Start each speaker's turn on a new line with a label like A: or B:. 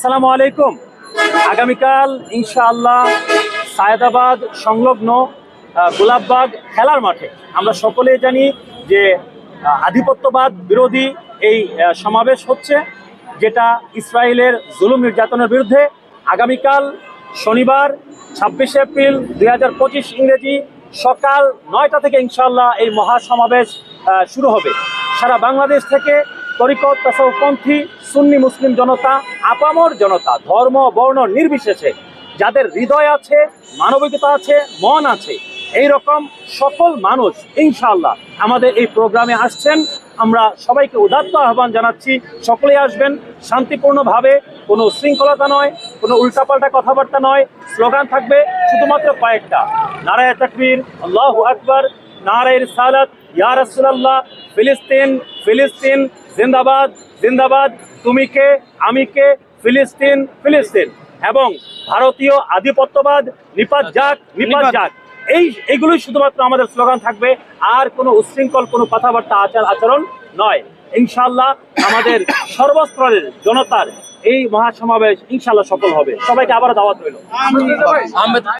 A: আসসালামু আলাইকুম। আগামীকাল ইনশাআল্লাহ সায়দাবাদ সংলগ্ন গোলাপবাগ খেলার মাঠে। আমরা সকলেই জানি যে আধিপত্যবাদ বিরোধী এই সমাবেশ হচ্ছে, যেটা ইসরায়েলের জুলুম নির্যাতনের বিরুদ্ধে আগামীকাল শনিবার, ছাব্বিশে এপ্রিল দুই হাজার পঁচিশ ইংরেজি সকাল নয়টা থেকে ইনশাআল্লাহ এই মহাসমাবেশ শুরু হবে। সারা বাংলাদেশ থেকে তরিকত তাসাউপন্থী সুন্নি মুসলিম জনতা, আপামর জনতা, ধর্ম, বর্ণ নির্বিশেষে যাদের হৃদয় আছে, মানবিকতা আছে, মন আছে এই রকম সকল মানুষ ইনশাআল্লাহ আমাদের এই প্রোগ্রামে আসছেন। আমরা সবাইকে উদাত্ত আহ্বান জানাচ্ছি সকলেই আসবেন, শান্তিপূর্ণভাবে, কোনো শৃঙ্খলতা নয়, কোনো উল্টাপাল্টা কথাবার্তা নয়, স্লোগান থাকবে শুধুমাত্র কয়েকটা, নারায় তাকবীর, আল্লাহ আকবর, নারায় সালাত ইয়া রাসূলুল্লাহ, ফিলিস্তিন ফিলিস্তিন জিন্দাবাদ জিন্দাবাদ তুমি কে আমি কে ফিলিস্তিন ফিলিস্তিন। এবং ভারতীয় আধিপত্যবাদ নিপাত যাক নিপাত যাক। এই এইগুলোই শুধুমাত্র আমাদের স্লোগান থাকবে। আর কোনো উচ্ছৃঙ্খল কোনো কথাবার্তা আচার আচরণ নয়। ইনশাল্লাহ আমাদের সর্বস্তরের জনতার এই মহাসমাবেশ ইনশাল্লাহ সফল হবে। সবাইকে আবার দাওয়াত রইল।